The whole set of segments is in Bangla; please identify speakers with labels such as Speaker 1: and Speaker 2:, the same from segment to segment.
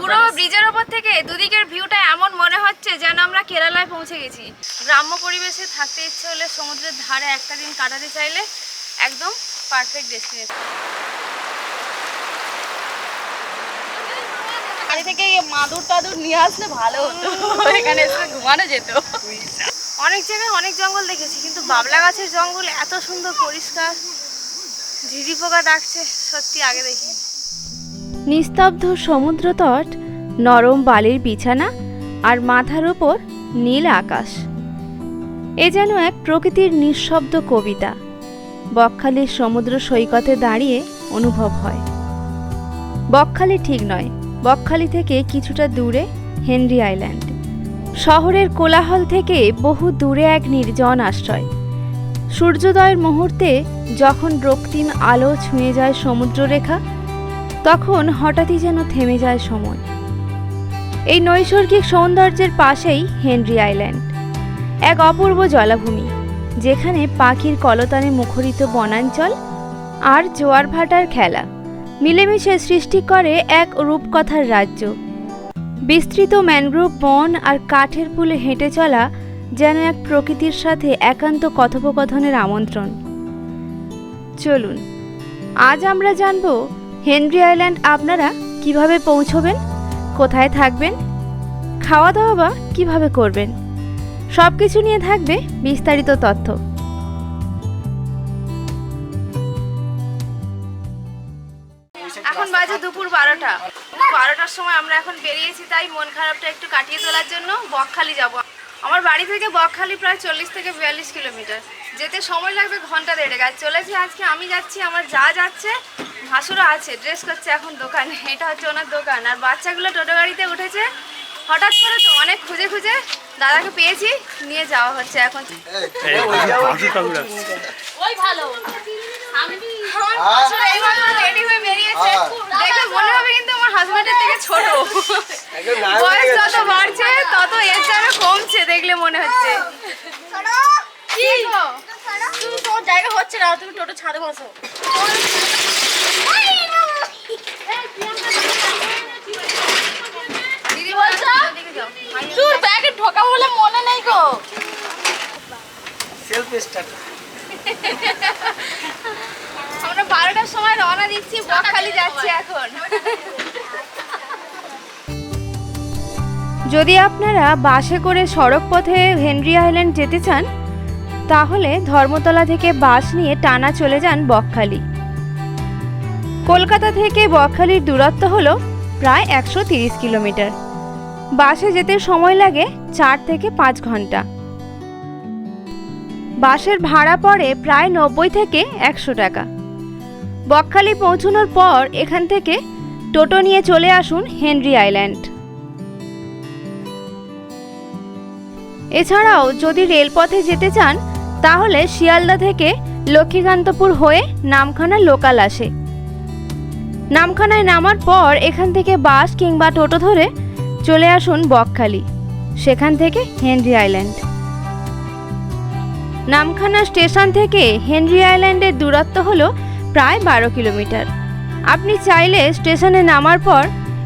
Speaker 1: পুরো ব্রিজের ওপর থেকে দুদিকের ভিউটা এমন মনে হচ্ছে যেন আমরা কেরালায় পৌঁছে গেছি। গ্রাম্য পরিবেশে থাকতে ইচ্ছে হলে সমুদ্রের ধারে একটা দিন কাটাতে চাইলে একদম পারফেক্ট ডেস্টিনেশন
Speaker 2: বাড়ি থেকে মাদুর টাদুর নিয়ে আসলে ভালো হতো। এখানে এসে ঘুমানো যেত।
Speaker 1: অনেক জায়গায় অনেক জঙ্গল দেখেছি কিন্তু বাবলা গাছের জঙ্গল এত সুন্দর পরিষ্কার ঝিঝি পোকা ডাকছে সত্যি আগে দেখি
Speaker 3: নিস্তব্ধ সমুদ্র তট নরম বালির বিছানা আর মাথার ওপর নীল আকাশ। এ যেন এক প্রকৃতির নিঃশব্দ কবিতা। বকখালির সমুদ্র সৈকতে দাঁড়িয়ে অনুভব হয়। বকখালি ঠিক নয়, বকখালি থেকে কিছুটা দূরে হেনরি আইল্যান্ড। শহরের কোলাহল থেকে বহু দূরে এক নির্জন আশ্রয়। সূর্যোদয়ের মুহূর্তে যখন রক্তিম আলো ছুঁয়ে যায় সমুদ্ররেখা তখন হঠাৎই যেন থেমে যায় সময়। এই নৈসর্গিক সৌন্দর্যের পাশেই হেনরি আইল্যান্ড, এক অপূর্ব জলাভূমি, যেখানে পাখির কলতানে মুখরিত বনাঞ্চল আর জোয়ার ভাটার খেলা মিলেমিশে সৃষ্টি করে এক রূপকথার রাজ্য। বিস্তৃত ম্যানগ্রোভ বন আর কাঠের পুলে হেঁটে চলা যেন এক প্রকৃতির সাথে একান্ত কথোপকথনের আমন্ত্রণ। চলুন, আজ আমরা জানব হেনরি আইল্যান্ড আপনারা কীভাবে পৌঁছবেন? কোথায় থাকবেন? খাওয়া দাওয়া বা কীভাবে করবেন? সব কিছু নিয়ে থাকবে বিস্তারিত তথ্য।
Speaker 1: এখন বাজে দুপুর বারোটা। বারোটার সময় আমরা এখন বেরিয়েছি, তাই মন খারাপটা একটু কাটিয়ে তোলার জন্য বকখালি যাব। আমার বাড়ি থেকে বকখালি প্রায় চল্লিশ থেকে বিয়াল্লিশ কিলোমিটার। যেতে সময় লাগবে ঘণ্টা দেড়েক। আর চলেছি আজকে আমি যাচ্ছি আমার যা যাচ্ছে ভাসুরও আছে ড্রেস করছে এখন দোকানে। এটা হচ্ছে ওনার দোকান। আর বাচ্চাগুলো টোটো গাড়িতে উঠেছে। হঠাৎ করে তো অনেক খুঁজে খুঁজে দাদাকে পেয়েছি নিয়ে যাওয়া হচ্ছে এখন।
Speaker 2: ওই ভালো।
Speaker 1: রেডি হয়ে। বেরিয়েছে। দেখে মনে হবে কিন্তু আমার হাজবেন্ডের থেকে ছোট। বয়স যত বাড়ছে তত এর কমছে দেখলে মনে হচ্ছে।
Speaker 2: কি তুমি তোমার জায়গা হচ্ছে না তুমি টোটো ছাদে বসো।
Speaker 1: দিদি
Speaker 2: বলছো?
Speaker 1: ওদিকে
Speaker 2: ব্যাগে ঢোকা বলে মনে নেই গো।
Speaker 4: সেলফ স্টার্ট
Speaker 1: আমরা বারোটার সময় রওনা দিচ্ছি বকখালি যাচ্ছি এখন।
Speaker 3: যদি আপনারা বাসে করে সড়ক পথে হেনরি আইল্যান্ড যেতে চান তাহলে ধর্মতলা থেকে বাস নিয়ে টানা চলে যান বকখালি। কলকাতা থেকে বকখালির দূরত্ব হলো প্রায় একশো কিলোমিটার। বাসে যেতে সময় লাগে চার থেকে পাঁচ ঘণ্টা। বাসের ভাড়া পড়ে প্রায় নব্বই থেকে একশো টাকা। বকখালি পৌঁছানোর পর এখান থেকে টোটো নিয়ে চলে আসুন হেনরি আইল্যান্ড। এছাড়াও যদি রেলপথে যেতে চান তাহলে শিয়ালদা থেকে লক্ষ্মীকান্তপুর হয়ে নামখানা লোকাল আসে। নামখানায় নামার পর এখান থেকে বাস কিংবা টোটো ধরে চলে আসুন বকখালি, সেখান থেকে হেনরি আইল্যান্ড। নামখানা স্টেশন থেকে হেনরি আইল্যান্ডের দূরত্ব হল প্রায় বারো কিলোমিটার। আপনি চাইলে স্টেশনে নামার পর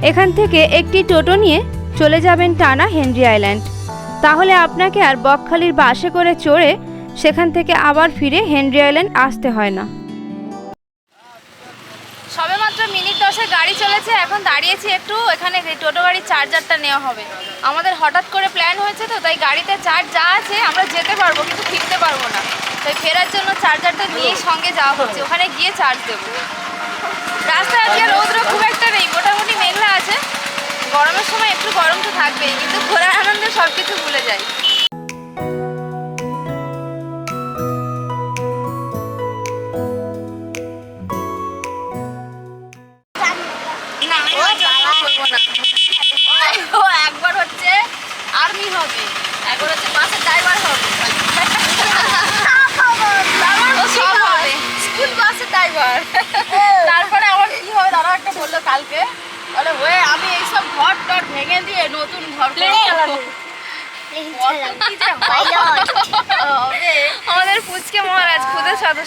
Speaker 3: এখান থেকে একটি টোটো নিয়ে চলে যাবেন টানা হেনরি আইল্যান্ড। তাহলে আপনাকে আর বকখালির বাসে করে চড়ে সেখান থেকে আবার ফিরে হেনরি আইল্যান্ড আসতে হয় না।
Speaker 1: সবে মাত্র মিনিট দশে গাড়ি চলেছে, এখন দাঁড়িয়েছি একটু, এখানে টোটো গাড়ির চার্জারটা নেওয়া হবে। আমাদের হঠাৎ করে প্ল্যান হয়েছে তো, তাই গাড়িতে চার্জ যা আছে আমরা যেতে পারব, কিন্তু ফিরতে পারব না। তাই ফেরার জন্য চার্জারটা নিয়েই সঙ্গে যাওয়া হচ্ছে, ওখানে গিয়ে চার্জ দেবো। রাস্তায় আজকে রৌদ্র খুব একটা নেই, মোটামুটি মেঘলা আছে। গরমের সময় একটু গরম তো থাকবেই, কিন্তু ঘোরার আনন্দে সব কিছু ভুলে যাই।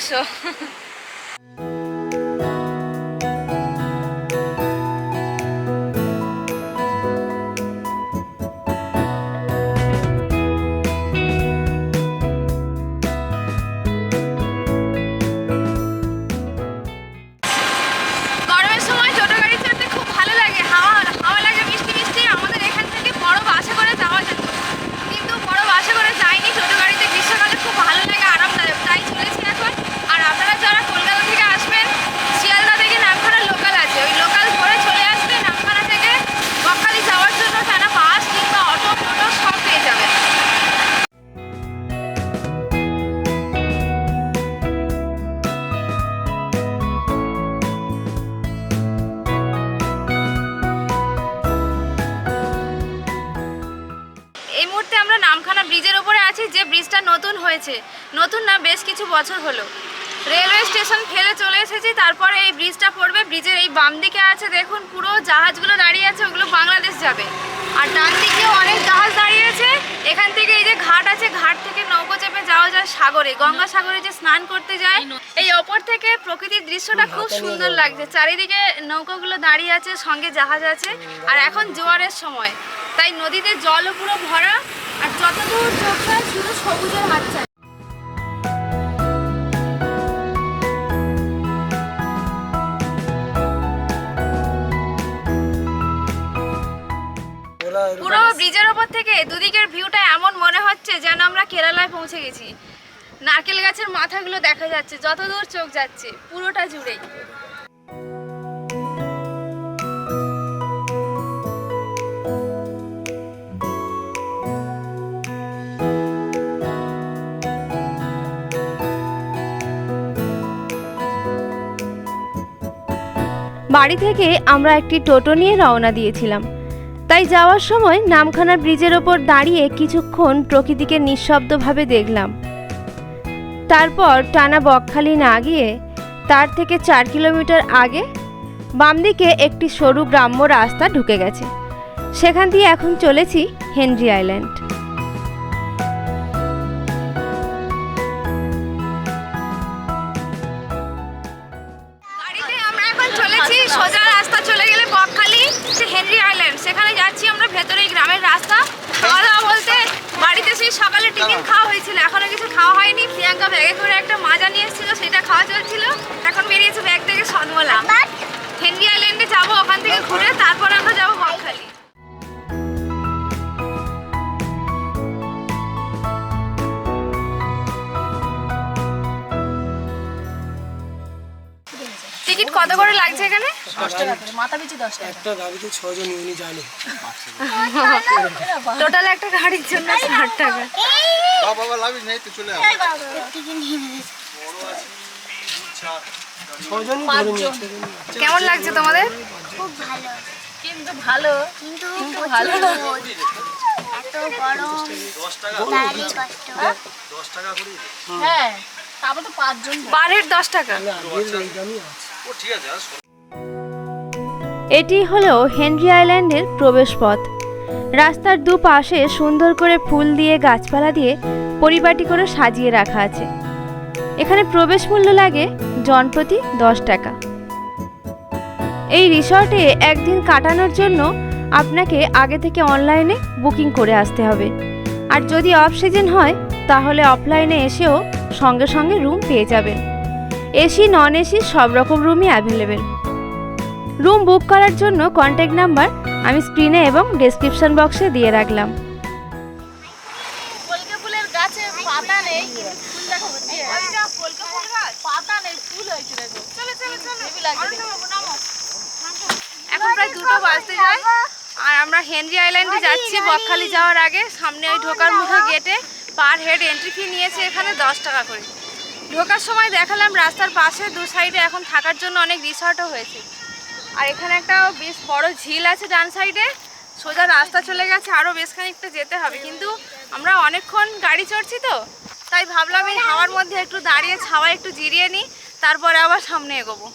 Speaker 1: все. খুদের যে
Speaker 3: ব্রিজটা নতুন হয়েছে। নতুন না, বেশ কিছু বছর হলো। রেলওয়ে স্টেশন ফেলে চলে এসেছি, তারপরে এই ব্রিজটা পড়বে, ব্রিজের এই বাম দিকে আছে, দেখুন, পুরো জাহাজগুলো দাঁড়িয়ে আছে, ওগুলো বাংলাদেশ যাবে। আর ডান দিকেও অনেক জাহাজ দাঁড়িয়ে আছে, এখান থেকে এই যে ঘাট আছে, ঘাট থেকে নৌকো চেপে যাওয়া যায় সাগরে, গঙ্গা সাগরে যে স্নান করতে যায়, এই ওপর থেকে প্রকৃতির দৃশ্যটা খুব সুন্দর লাগছে, চারিদিকে নৌকোগুলো দাঁড়িয়ে আছে, সঙ্গে জাহাজ আছে, আর এখন জোয়ারের সময়। তাই নদীতে জলও পুরো ভরা আর যতদূর চোখ যায় শুধু সবুজের হাতছানি। পুরো ব্রিজের ওপর থেকে দুদিকের ভিউটা এমন মনে হচ্ছে যেন আমরা কেরালায় পৌঁছে গেছি। নারকেল গাছের মাথাগুলো দেখা যাচ্ছে, যতদূর চোখ যাচ্ছে, পুরোটা জুড়েই।
Speaker 5: বাড়ি থেকে আমরা একটি টোটো নিয়ে রওনা দিয়েছিলাম। তাই যাওয়ার সময় নামখানা ব্রিজের ওপর দাঁড়িয়ে কিছুক্ষণ প্রকৃতিকে নিঃশব্দভাবে দেখলাম। তারপর টানা বকখালি না গিয়ে তার থেকে চার কিলোমিটার আগে বাম দিকে একটি সরু গ্রাম্য রাস্তা ঢুকে গেছে। সেখান দিয়ে এখন চলেছি হেনরি আইল্যান্ড।
Speaker 3: সেখানে যাচ্ছি আমরা ভেতরে গ্রামের রাস্তা। খাওয়া দাওয়া বলতে বাড়িতে সেই সকালে টিফিন খাওয়া হয়েছিল এখনও কিছু খাওয়া হয়নি। প্রিয়াঙ্কা ব্যাগে করে একটা মাজা নিয়ে এসেছিল সেটা খাওয়া চলছিল। এখন বেরিয়েছে ব্যাগ থেকে সনমলা। হেনরি আইল্যান্ডে যাব ওখান থেকে ঘুরে তারপর আমরা যাব বকখালি। টিকিট কত করে লাগছে এখানে?
Speaker 1: দশ টাকা করে মাথা পিছু দশ টাকা।
Speaker 4: একটা গাড়িতে ছজন উনি জানে।
Speaker 3: টোটাল একটা গাড়ির জন্য ষাট টাকা।
Speaker 6: বাবা লাভিস নেই তো চলে আয়।
Speaker 4: ছজনই ধরে নিচ্ছে
Speaker 3: কেমন লাগছে তোমাদের?
Speaker 1: কিন্তু ভালো।
Speaker 2: কিন্তু
Speaker 1: ভালো
Speaker 2: এত গরম।
Speaker 6: টাকা। করে
Speaker 1: হ্যাঁ তারপর তো পাঁচজন।
Speaker 3: বারের দশ টাকা।
Speaker 4: আগের এই দামই আছে।
Speaker 6: ও ঠিক আছে
Speaker 5: এটি হলো হেনরি আইল্যান্ডের প্রবেশপথ। রাস্তার দুপাশে সুন্দর করে ফুল দিয়ে গাছপালা দিয়ে পরিপাটি করে সাজিয়ে রাখা আছে। এখানে প্রবেশ মূল্য লাগে জনপ্রতি দশ টাকা। এই রিসর্টে একদিন কাটানোর জন্য আপনাকে আগে থেকে অনলাইনে বুকিং করে আসতে হবে। আর যদি অফ সিজন হয়, তাহলে অফলাইনে এসেও সঙ্গে সঙ্গে রুম পেয়ে যাবেন। এসি, নন এসি সব রকম রুমই অ্যাভেলেবেল। রুম বুক করার জন্য কন্ট্যাক্ট নাম্বার আমি স্ক্রিনে এবং ডেসক্রিপশন বক্সে দিয়ে রাখলাম।
Speaker 1: দেখতে।
Speaker 3: এখন প্রায় দুটো বাজতে যায়। আর আমরা হেনরি আইল্যান্ডে যাচ্ছি বকখালি যাওয়ার আগে। সামনে ওই ঢোকার মুখে গেটে পার হেড এন্ট্রি ফি নিয়েছে এখানে দশ টাকা করে। ঢোকার সময় দেখালাম রাস্তার পাশে দু সাইডে এখন থাকার জন্য অনেক রিসর্টও হয়েছে। আর এখানে একটা বেশ বড় ঝিল আছে ডান সাইডে। সোজা রাস্তা চলে গেছে আরও বেশ খানিকটা যেতে হবে। কিন্তু আমরা অনেকক্ষণ গাড়ি চড়ছি তো, তাই ভাবলাম এই হাওয়ার মধ্যে একটু দাঁড়িয়ে ছাওয়া একটু জিরিয়ে নিই, তারপরে আবার সামনে এগোবো।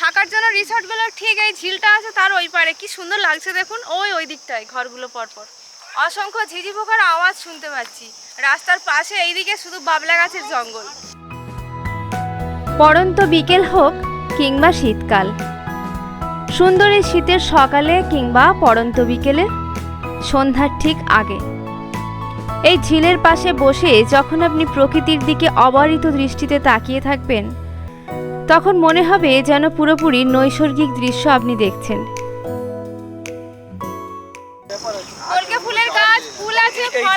Speaker 3: থাকার জন্য রিসর্টগুলো ঠিক এই ঝিলটা আছে, তার ওই পারে। কি সুন্দর লাগছে দেখুন, ওই ওই দিকটায় ঘরগুলো পরপর। অসংখ্য ঝিঝি পোকার আওয়াজ শুনতে পাচ্ছি। রাস্তার পাশে এইদিকে শুধু বাবলা গাছের জঙ্গল।
Speaker 5: পড়ন্ত বিকেল হোক কিংবা শীতকাল সুন্দর এই শীতের সকালে কিংবা পরন্ত বিকেলে, সন্ধ্যার ঠিক আগে। এই ঝিলের পাশে বসে যখন আপনি প্রকৃতির দিকে অবারিত দৃষ্টিতে তাকিয়ে থাকবেন, তখন মনে হবে যেন পুরোপুরি নৈসর্গিক দৃশ্য আপনি দেখছেন।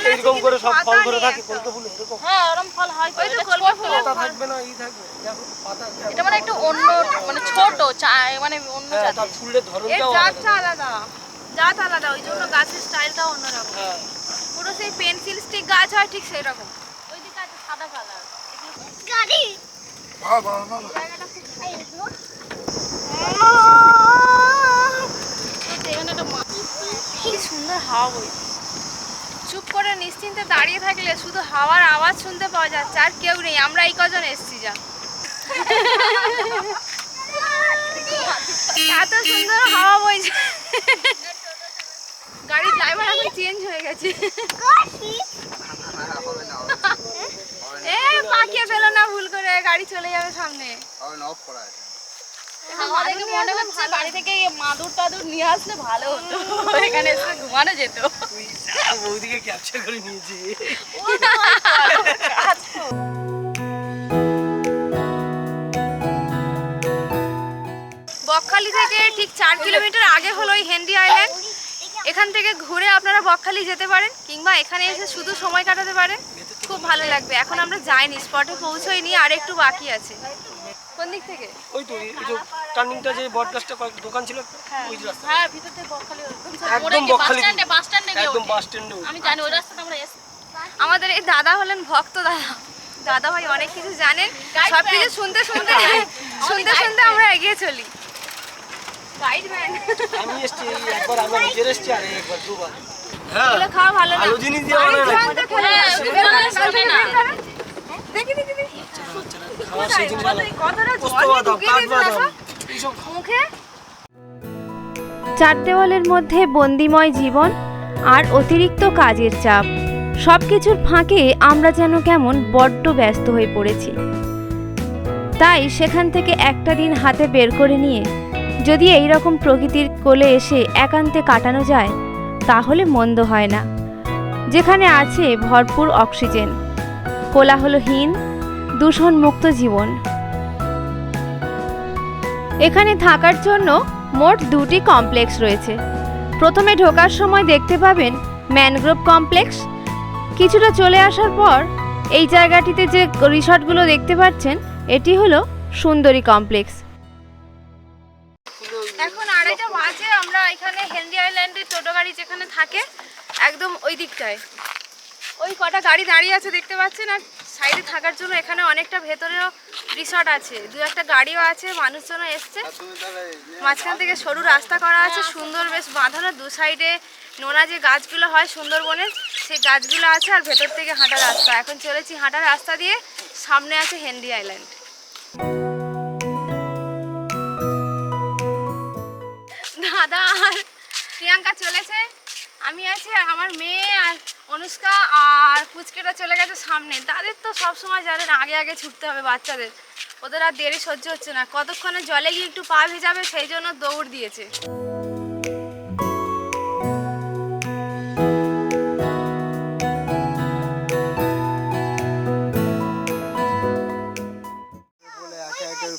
Speaker 4: এরকম করে সব ফল ধরে থাকে। কলকে ফুল এরকম।
Speaker 1: হ্যাঁ ওরম ফল হয়
Speaker 3: ওই তো কলকে
Speaker 1: ছোট।
Speaker 4: পাতা থাকবে না ই থাকবে দেখো পাতা
Speaker 1: এটা মানে একটু অন্য মানে ছোট মানে অন্য
Speaker 4: হ্যাঁ তার ফুলের
Speaker 3: এর
Speaker 4: ধরনটাও
Speaker 3: জাতটা আলাদা জাত আলাদা ওই জন্য গাছের স্টাইলটাও অন্যরকম।
Speaker 4: হ্যাঁ।
Speaker 3: পুরো সেই পেন্সিল স্টিক গাছ হয় ঠিক সেই রকম
Speaker 1: ওই দিকে আছে সাদা কালার।
Speaker 2: গাড়ি।
Speaker 3: কি সুন্দর হাওয়া বই চুপ করে নিশ্চিন্তে দাঁড়িয়ে থাকলে শুধু হাওয়ার আওয়াজ শুনতে পাওয়া যাচ্ছে, আর কেউ নেই। আমরা এই কজন এসছি, যা। এত সুন্দর হাওয়া বইছে। গাড়ির ড্রাইভার এখন চেঞ্জ হয়ে গেছে। এ, পাকিয়ে ফেলো না, ভুল করে। গাড়ি চলে যাবে সামনে।
Speaker 6: অফ করা আছে।
Speaker 1: মনে হচ্ছে বাড়ি থেকে মাদুর টাদুর নিয়ে আসলে ভালো হতো। এখানে এসে ঘুমানো যেত।
Speaker 4: বৌদিকে ক্যাপচার করে নিয়েছি।
Speaker 3: বকখালি থেকে ঠিক চার কিলোমিটার আগে হলো ওই হেনরি আইল্যান্ড। এখান থেকে ঘুরে আপনারা বকখালি যেতে পারেন কিংবা এখানে এসে শুধু সময় কাটাতে পারেন। খুব ভালো লাগবে। এখন আমরা যাইনি স্পটে পৌঁছোইনি আর একটু বাকি আছে। কোন দিক থেকে?
Speaker 4: ওই তো যে টার্নিংটা যে বট গাছটা কয়েক দোকান ছিল ওই রাস্তা।
Speaker 1: হ্যাঁ ভিতর বকখালি
Speaker 4: একদম
Speaker 1: বাস
Speaker 4: বকখালি
Speaker 1: স্ট্যান্ডে বাস স্ট্যান্ডে
Speaker 4: একদম বাস স্ট্যান্ডে
Speaker 1: আমি জানি ওই রাস্তাটা আমরা এসে
Speaker 3: আমাদের এই দাদা হলেন ভক্ত দাদা। দাদা ভাই অনেক কিছু জানেন। সব কিছু শুনতে শুনতে শুনতে শুনতে আমরা এগিয়ে চলি।
Speaker 4: আমি এসছি একবার আমি নিজের এসছি আর একবার দুবার। হ্যাঁ।
Speaker 3: খাওয়া ভালো
Speaker 4: ভালো জিনিস দিয়ে
Speaker 1: হ্যাঁ।
Speaker 3: দেখি দেখি?
Speaker 4: সেই
Speaker 3: মুখে?
Speaker 5: চার দেওয়ালের মধ্যে বন্দিময় জীবন আর অতিরিক্ত কাজের চাপ। সব কিছুর ফাঁকে আমরা যেন কেমন বড্ড ব্যস্ত হয়ে পড়েছি। তাই সেখান থেকে একটা দিন হাতে বের করে নিয়ে যদি এই রকম প্রকৃতির কোলে এসে একান্তে কাটানো যায় তাহলে মন্দ হয় না। যেখানে আছে ভরপুর অক্সিজেন। কোলাহলহীন দূষণমুক্ত জীবন। এখানে থাকার জন্য মোট দুটি কমপ্লেক্স রয়েছে। প্রথমে ঢোকার সময় দেখতে পাবেন ম্যানগ্রোভ কমপ্লেক্স। কিছুটা চলে আসার পর এই জায়গাটিতে যে রিসর্টগুলো দেখতে পাচ্ছেন, এটি হলো সুন্দরী কমপ্লেক্স।
Speaker 3: এখন আড়াইটা বাজে, আমরা এখানে হেনরি আইল্যান্ডের টোটো গাড়ি যেখানে থাকে, একদম ওই দিকটায়। ওই কটা গাড়ি দাঁড়িয়ে আছে দেখতে পাচ্ছেন, আর সাইডে থাকার জন্য এখানে অনেকটা ভেতরেও রিসর্ট আছে। দু একটা গাড়িও আছে, মানুষজনও এসছে। মাঝখান থেকে সরু রাস্তা করা আছে, সুন্দর বেশ বাঁধানো। দু সাইডে নোনা যে গাছগুলো হয় সুন্দরবনের, সেই গাছগুলো আছে আর ভেতর থেকে হাঁটা রাস্তা। এখন চলেছি হাঁটা রাস্তা দিয়ে, সামনে আছে হেনরি আইল্যান্ড। দাদা আর প্রিয়াঙ্কা চলেছে। আমি আছি আর আমার মেয়ে আর অনুষ্কা আর পুচকেটা চলে গেছে সামনে। তাদের তো সব সময় জানেন আগে আগে ছুটতে হবে বাচ্চাদের। ওদের আর দেরি সহ্য হচ্ছে না। কতক্ষণে জলে গিয়ে একটু পা ভেজাবে সেই জন্য দৌড় দিয়েছে।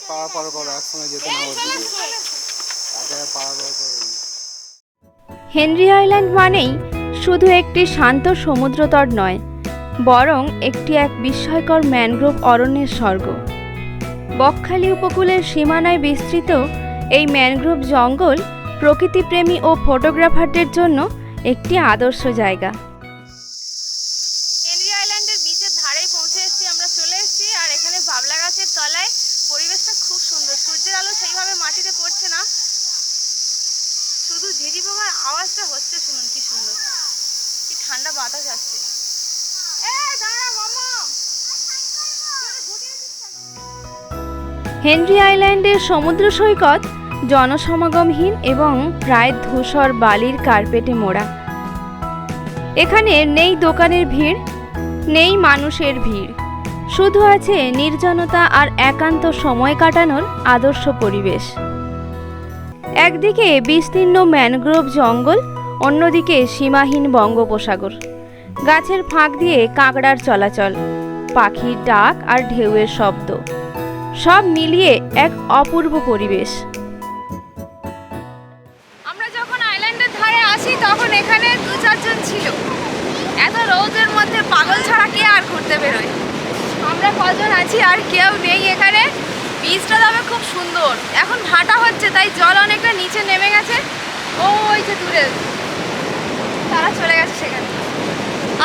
Speaker 6: পাড়া করো একসঙ্গে যেতে না পাড়া করো।
Speaker 5: হেনরি আইল্যান্ড মানেই শুধু একটি শান্ত সমুদ্রতট নয়, বরং একটি এক বিস্ময়কর ম্যানগ্রোভ অরণ্যের স্বর্গ। বকখালি উপকূলের সীমানায় বিস্তৃত এই ম্যানগ্রোভ জঙ্গল প্রকৃতিপ্রেমী ও ফটোগ্রাফারদের জন্য একটি আদর্শ জায়গা
Speaker 3: হেনরি আইল্যান্ডের বিচের ধারেই পৌঁছে এসেছি আমরা চলে এসেছি আর এখানে বাবলা গাছের তলায় পরিবেশটা খুব সুন্দর সূর্যের আলো সেইভাবে মাটিতে পড়ছে না শুধু ঝিঝি পোকার আওয়াজটা হচ্ছে শুনুন কি সুন্দর। কি ঠান্ডা বাতাস আসছে। এ দাঁড়া মামা।
Speaker 5: হেনরি আইল্যান্ডের সমুদ্র সৈকত জনসমাগমহীন এবং প্রায় ধূসর বালির কার্পেটে মোড়া। এখানে নেই দোকানের ভিড় নেই মানুষের ভিড়। শুধু আছে নির্জনতা আর একান্ত সময় কাটানোর আদর্শ পরিবেশ। একদিকে বিস্তীর্ণ ম্যানগ্রোভ জঙ্গল, অন্যদিকে সীমাহীন বঙ্গোপসাগর। গাছের ফাঁক দিয়ে কাঁকড়ার চলাচল, পাখির ডাক আর ঢেউয়ের শব্দ, সব মিলিয়ে এক অপূর্ব পরিবেশ।
Speaker 3: আমরা যখন আইল্যান্ডের ধারে আসি, তখন এখানে দু চারজন ছিল। এত রোদের মধ্যে পাগল ছাড়া কে আর ঘুরতে বেরোয়? আমরা কজন আছি আর কেউ নেই এখানে? বীজটা তবে খুব সুন্দর। এখন ভাটা হচ্ছে, তাই জল অনেকটা নিচে নেমে গেছে। ও ওই যে দূরে। তারা চলে গেছে সেখানে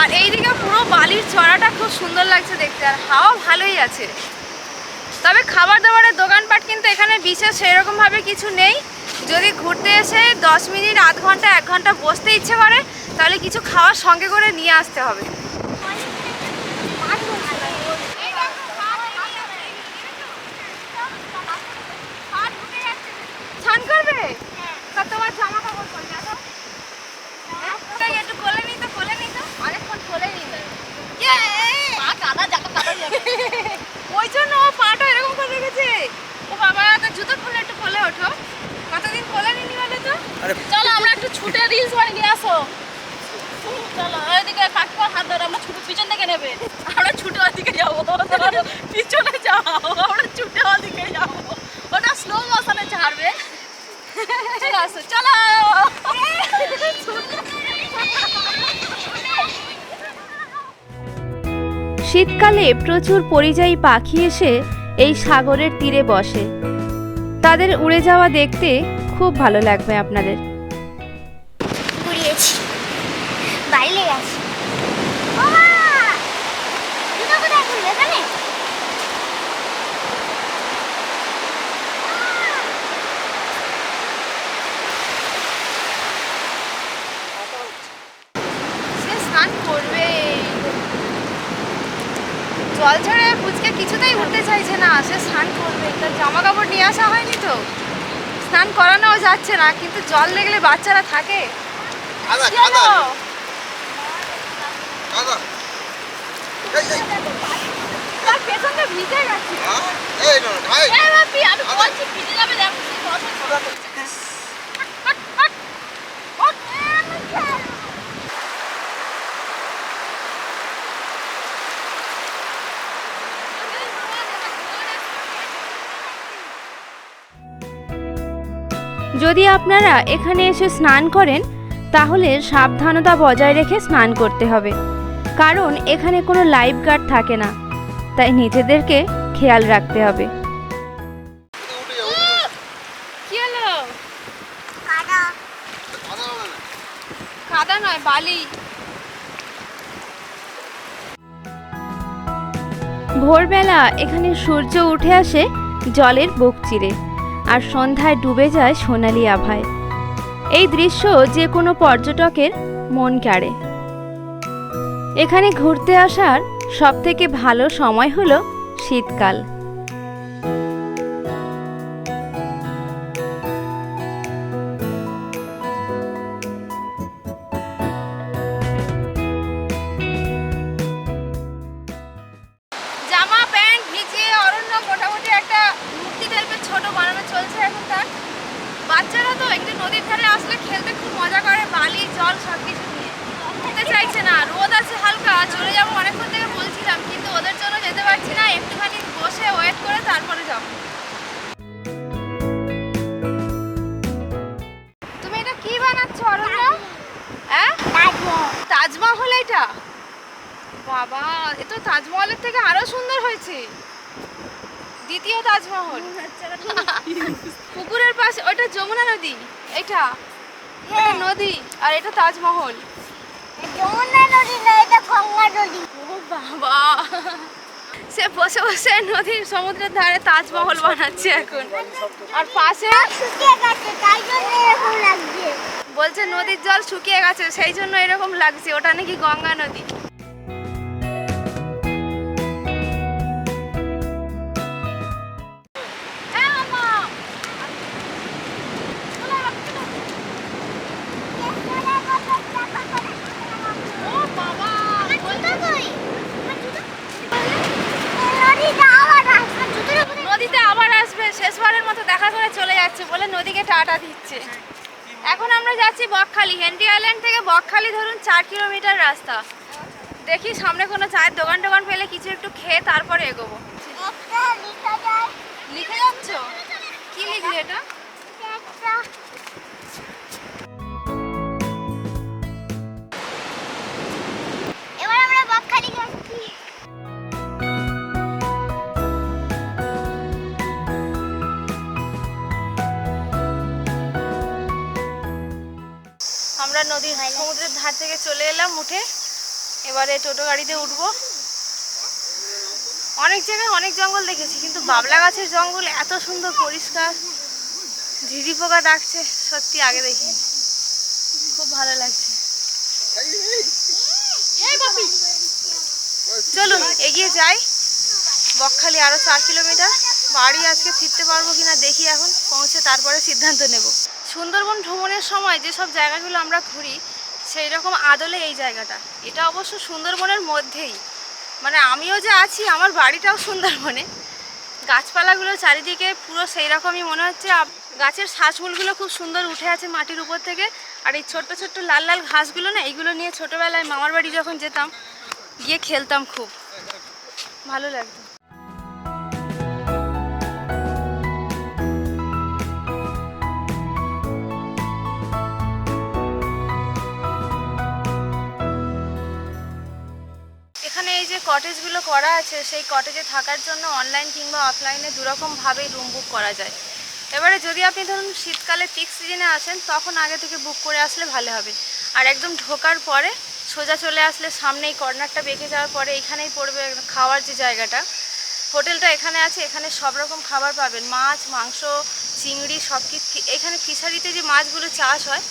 Speaker 3: আর এইদিকে পুরো বালির চড়াটা খুব সুন্দর লাগছে দেখতে, আর হাওয়া ভালোই আছে। তবে খাবার দাবারের দোকানপাট কিন্তু এখানে বিশেষ সেরকমভাবে কিছু নেই। যদি ঘুরতে এসে দশ মিনিট, আধ ঘণ্টা, এক ঘণ্টা বসতে ইচ্ছে করে, তাহলে কিছু খাওয়ার সঙ্গে করে নিয়ে আসতে হবে স্নান করবে তা তোমার জামা কাপড় কোন দেখো হ্যাঁ? তাই একটু কোলে নিই তো কোলে নিই তো অনেকক্ষণ কোলে নিই তো। ইয়ে!
Speaker 1: পা কাদা যাকে কাদা যাবে
Speaker 3: ওই জন্য ও পাটা এরকম করে রেখেছে ও বাবা তো জুতো খুলে একটু কোলে ওঠো কতদিন কোলে নিনি বলে তো
Speaker 1: চলো আমরা একটু ছুটে রিলস বানিয়ে নিয়ে আসো চলো ওইদিকে কাকিমার
Speaker 5: শীতকালে প্রচুর পরিযায়ী পাখি এসে এই সাগরের তীরে বসে। তাদের উড়ে যাওয়া দেখতে খুব ভালো লাগবে আপনাদের
Speaker 2: ঘুরিয়েছি বাইরে গেছি ও মা! জুতো কোথায় খুলবে এখানে
Speaker 3: সে স্নান করবে জল ঝরে পুচকে কিছুতেই উঠতে চাইছে না সে স্নান করবে তার জামা কাপড় নিয়ে আসা হয়নি তো স্নান করানোও যাচ্ছে না কিন্তু জল দেখলে বাচ্চারা থাকে। ভিজে গেছে।
Speaker 5: যদি আপনারা এখানে এসে স্নান করেন তাহলে সাবধানতা বজায় রেখে স্নান করতে হবে। কারণ এখানে কোনো লাইফ গার্ড থাকে না। তাই নিজেদেরকে খেয়াল রাখতে হবে।
Speaker 2: কাদা
Speaker 3: নয় বালি।
Speaker 5: ভোরবেলা এখানে সূর্য উঠে আসে জলের বুক চিরে। আর সন্ধ্যায় ডুবে যায় সোনালি আভায়। এই দৃশ্য যে কোনো পর্যটকের মন কাড়ে। এখানে ঘুরতে আসার সবথেকে ভালো সময় হলো শীতকাল।
Speaker 3: যমুনা নদী এটা। এটা নদী আর এটা তাজমহল।
Speaker 2: যমুনা নদী না এটা গঙ্গা নদী।
Speaker 3: ও বাবা। সে বসে বসে নদীর সমুদ্রের ধারে তাজমহল বানাচ্ছে এখন। আর পাশে বলছে নদীর জল শুকিয়ে গেছে সেই জন্য এরকম লাগছে। ওটা নাকি গঙ্গা নদী। বকখালি, হেনরি আইল্যান্ড থেকে বকখালি ধরুন চার কিলোমিটার রাস্তা। দেখি সামনে কোনো চায়ের দোকান টোকান পেলে কিছু একটু খেয়ে তারপরে এগোবো। নদীর সমুদ্রের ধার থেকে চলে এলাম উঠে এবারে টোটো গাড়িতে উঠবো। অনেক জায়গায় অনেক জঙ্গল দেখেছি কিন্তু বাবলা গাছের জঙ্গল এত সুন্দর পরিষ্কার। ঝিঝি পোকা ডাকছে সত্যি আগে দেখি। খুব ভালো লাগছে। চলুন এগিয়ে যাই। বকখালি আরও চার কিলোমিটার। বাড়ি আজকে ফিরতে পারব কিনা দেখি এখন পৌঁছে তারপরে সিদ্ধান্ত নেব। সুন্দরবন ভ্রমণের সময় যেসব জায়গাগুলো আমরা ঘুরি সেই রকম আদলে এই জায়গাটা। এটা অবশ্য সুন্দরবনের মধ্যেই। মানে আমিও যে আছি, আমার বাড়িটাও সুন্দরবনে। গাছপালাগুলো চারিদিকে পুরো সেই রকমই মনে হচ্ছে। গাছের শ্বাসমূলগুলো খুব সুন্দর উঠে আছে মাটির উপর থেকে। আর এই ছোট্ট ছোট্ট লাল লাল ঘাসগুলো না, এইগুলো নিয়ে ছোটোবেলায় মামার বাড়ি যখন যেতাম, গিয়ে খেলতাম খুব। ভালো লাগতো। কটেজগুলো করা আছে, সেই কটেজে থাকার জন্য অনলাইন কিংবা অফলাইনে দুরকমভাবেই রুম বুক করা যায়। এবারে যদি আপনি ধরুন শীতকালে পিক সিজনে আসেন, তখন আগে থেকে বুক করে আসলে ভালো হবে। আর একদম ঢোকার পরে সোজা চলে আসলে সামনেই কর্নারটা বেঁকে যাওয়ার পরে এখানেই পড়বে খাওয়ার যে জায়গাটা। হোটেলটা এখানে আছে, এখানে সব রকম খাবার পাবেন। মাছ, মাংস, চিংড়ি সব কিছু এখানে ফিশারিতে যে মাছগুলো চাষ হয়,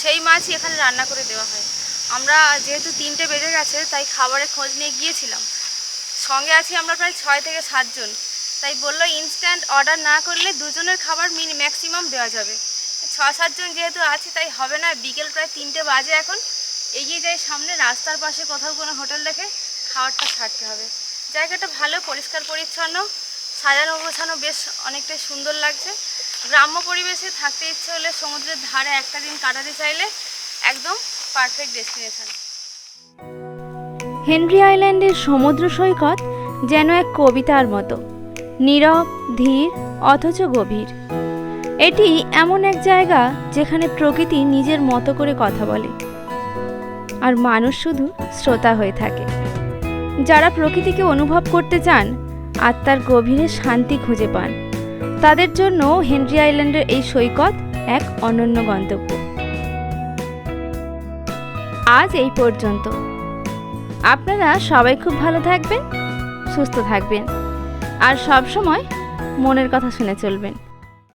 Speaker 3: সেই মাছই এখানে রান্না করে দেওয়া হয়। আমরা যেহেতু তিনটে বেজে গেছে, তাই খাবারের খোঁজ নিয়ে গিয়েছিলাম। সঙ্গে আছি আমরা প্রায় ছয় থেকে সাতজন। তাই বলল ইনস্ট্যান্ট অর্ডার না করলে দুজনের খাবার মিনি ম্যাক্সিমাম দেওয়া যাবে। ছ সাতজন যেহেতু আছি, তাই হবে না, বিকেল প্রায় তিনটে বাজে এখন। এগিয়ে যাই সামনে, রাস্তার পাশে কোথাও কোনো হোটেল দেখে খাবারটা ছাড়তে হবে। জায়গাটা ভালো, পরিষ্কার, পরিচ্ছন্ন, সাজানো, গোছানো বেশ অনেকটাই সুন্দর লাগছে। গ্রাম্য পরিবেশে থাকতে ইচ্ছে হলে সমুদ্রের ধারে একটা দিন কাটাতে চাইলে একদম পারফেক্ট ডেস্টিনেশন
Speaker 5: হেনরি আইল্যান্ডের সমুদ্র সৈকত যেন এক কবিতার মতো। নীরব, ধীর, অথচ গভীর। এটি এমন এক জায়গা যেখানে প্রকৃতি নিজের মতো করে কথা বলে। আর মানুষ শুধু শ্রোতা হয়ে থাকে। যারা প্রকৃতিকে অনুভব করতে চান, আত্মার গভীরে শান্তি খুঁজে পান। তাদের জন্য হেনরি আইল্যান্ডের এই সৈকত এক অনন্য গন্তব্য। আজ এই পর্যন্ত। আপনারা সবাই খুব ভালো থাকবেন, সুস্থ থাকবেন, আর সব সময় মনের কথা শুনে চলবেন।